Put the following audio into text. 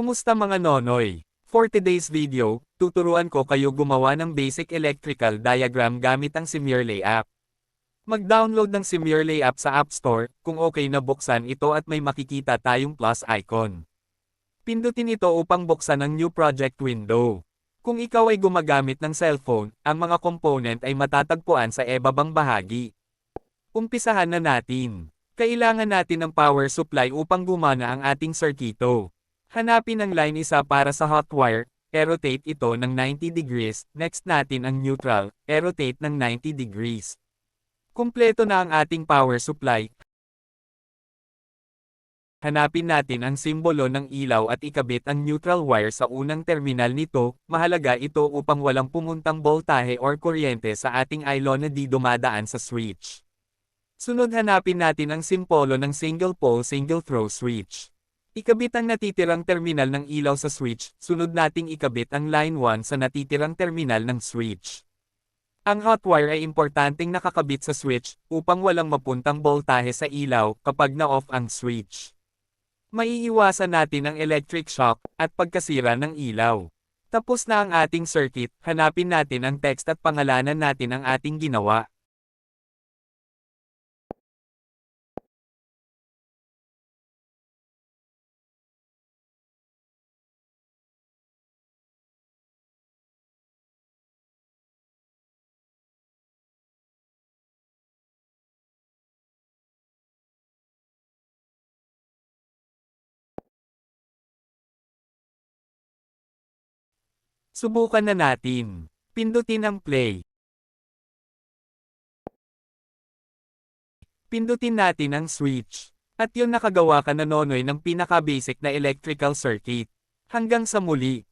Kumusta mga nonoy? For today's video, tuturuan ko kayo gumawa ng basic electrical diagram gamit ang Simulay app. Mag-download ng Simulay app sa App Store, kung okay na buksan ito at may makikita tayong plus icon. Pindutin ito upang buksan ang new project window. Kung ikaw ay gumagamit ng cellphone, ang mga component ay matatagpuan sa ebabang bahagi. Umpisahan na natin. Kailangan natin ng power supply upang gumana ang ating circuito. Hanapin ang line isa para sa hot wire, e-rotate ito ng 90 degrees, next natin ang neutral, e-rotate ng 90 degrees. Kumpleto na ang ating power supply. Hanapin natin ang simbolo ng ilaw at ikabit ang neutral wire sa unang terminal nito, mahalaga ito upang walang pumuntang boltahe or kuryente sa ating ILO na di dumadaan sa switch. Sunod hanapin natin ang simpolo ng single pole single throw switch. Ikabit ang natitirang terminal ng ilaw sa switch, sunod nating ikabit ang line 1 sa natitirang terminal ng switch. Ang hot wire ay importanteng nakakabit sa switch upang walang mapuntang boltahe sa ilaw kapag na-off ang switch. Maiiwasan natin ang electric shock at pagkasira ng ilaw. Tapos na ang ating circuit, hanapin natin ang text at pangalanan natin ang ating ginawa. Subukan na natin. Pindutin ang play. Pindutin natin ang switch. At yun nakagawa ka na nonoy ng pinaka-basic na electrical circuit. Hanggang sa muli.